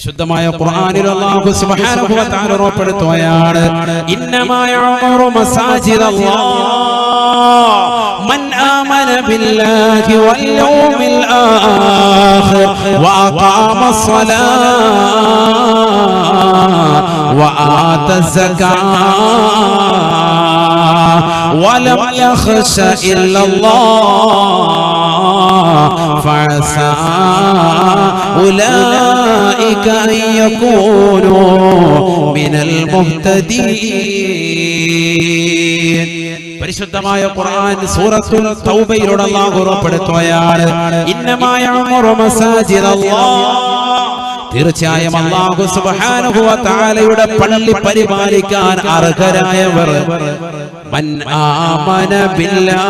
ശുദ്ധമായ ഖുർആനിൽ അല്ലാഹു സുബ്ഹാനഹു വ തആല ഉറപ്പെടുത്തുകയാണ് ഇന്നമാ യഅമുറു മസാജിദ من آمن بالله واليوم الآخر وأقام الصلاة وآتى الزكاة ولم يخش إلا الله فعسى أولئك أن يكونوا من المهتدين പരിശുദ്ധമായ ഖുർആൻ സൂറത്തുൽ തൗബയിലൂടെ അല്ലാഹു ഉറപ്പെടുത്തുകയാണ് ഇന്നമായ ഉമറു മസാജിദല്ലാഹ് തീർച്ചയായും അല്ലാഹു സുബ്ഹാനഹു വ തആലയുടെ പള്ളി പരിപാലിക്കാൻ അർഹരായവർ മൻ ആമന ബില്ലാഹി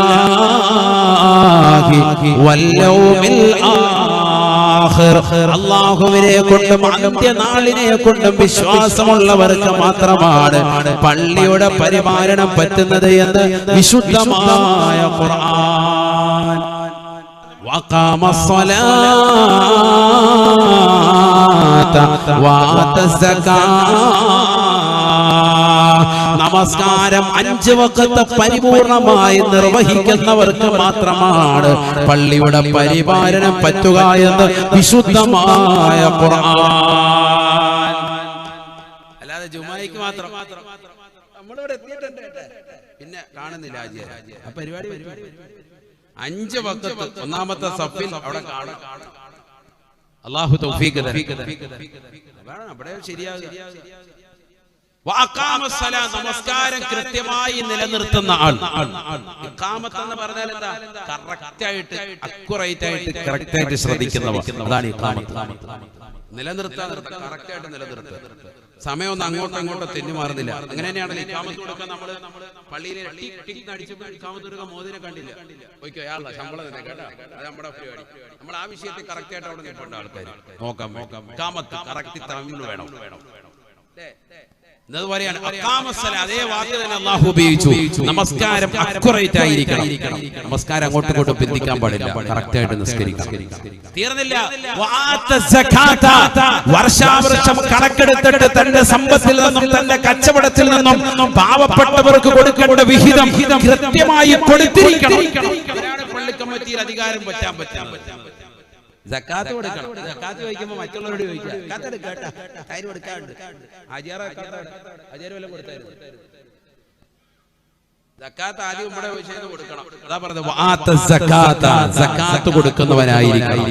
വൽ യൗമിൽ ആഖിർ അല്ലാഹുവിനെ കൊണ്ടും അന്ത്യനാളിനെ കൊണ്ടും വിശ്വാസമുള്ളവർക്ക് മാത്രമാണ് പള്ളിയുടെ പരിപാലനം പറ്റുന്നത് എന്ന് വിശുദ്ധമായ ഖുർആൻ وقام الصلاة وآتى الزكاة നമസ്കാരം. അഞ്ച് വക്കത്ത് പരിപൂർണമായി നിർവഹിക്കുന്നവർക്ക് മാത്രമാണ് പള്ളിയുടെ പരിപാലനം പറ്റുക എന്ന് വിശുദ്ധമായ അല്ലാതെ ജുമായിക്ക് മാത്രം. നമ്മളിവിടെ എത്തിയിട്ടുണ്ട് പിന്നെ കാണുന്നില്ല. ആ പരിപാടി പരിപാടി അഞ്ച് വക്കത്ത് ഒന്നാമത്തെ സഫിൽ അവിടെ കാണും. അള്ളാഹു തൗഫീഖ്. അതാണ് അവിടെ ശരിയാകുക നമസ്കാരം കൃത്യമായി നിലനിർത്തുന്ന ആൾ. എന്ന് പറഞ്ഞാൽ എന്താ? കറക്റ്റ് ആയിട്ട് അക്യുറേറ്റ് ആയിട്ട് കറക്റ്റ് ആയിട്ട് ശ്രദ്ധിക്കുന്നവർ അതാണ് ഇഖാമത്ത്. നിലനിർത്താൻ കറക്റ്റ് ആയിട്ട് നിലനിർത്തുക സമയം ഒന്നും അങ്ങോട്ടും ഇങ്ങോട്ടും തെന്നു മാറുന്നില്ല. അങ്ങനെ തന്നെയാണല്ലോ ഇക്കാമത്ത് കൊടുക്കാൻ നമ്മൾ പള്ളിയിലെ ഇക്കാമത്ത് കൊടുക്കാൻ മോദിനെ കണ്ടില്ല. ഓക്കെ അയാളാ ശമ്പളം തന്നെ കേട്ടോ. അത് നമ്മുടെ പരിപാടി. നമ്മൾ ആ വിഷയത്തിൽ കറക്റ്റ് ആയിട്ട് അവിടെ നിൽക്കേണ്ട ആൾക്കാർ നോക്കാം നോക്കാം ഇക്കാമത്ത് കറക്റ്റ് തമിഴ് വേണം എന്നതുപോലെയാണ് അക്കാമസ്സല, അതേ വാക്ക് തന്നെ അള്ളാഹു ഉപയോഗിച്ചു. നമസ്കാരം അക്യുറേറ്റ് ആയിരിക്കണം നമസ്കാരം അങ്ങോട്ടും ഇങ്ങോട്ടും ബന്ധിക്കാൻ പാടില്ല. കറക്റ്റ് ആയിട്ട് നിസ്കരിക്കണം. തീർന്നില്ല. വർഷാവർഷം കണക്കെടുത്തിട്ട് തന്റെ സമ്പത്തിൽ നിന്നും തന്റെ കച്ചവടത്തിൽ നിന്നും പാവപ്പെട്ടവർക്ക് കൊടുക്കേണ്ട വിഹിതം കൃത്യമായി കൊടുത്തിരിക്കണം. പള്ളി കമ്മിറ്റിയിൽ അധികാരം പറ്റാൻ പറ്റാൻ പറ്റാൻ സക്കാത്ത് കൊടുക്കണം. സക്കാത്ത് ചോദിക്കുമ്പോ മറ്റുള്ളവരോട് ചോദിക്കാം സക്കാത്ത് എടുക്കാട്ടാ തൈര് കൊടുക്കാറുണ്ട്. അജിയാറ അജിയാറ് വല്ലതും കൊടുത്തായിരുന്നു സക്കാത്ത് ആദ്യം ഇവിടെ വിഷയം കൊടുക്കണം. അതാ പറഞ്ഞത്. വആത്ത സക്കാത്ത സക്കാത്ത് കൊടുക്കുന്നവനായിരിക്കണം.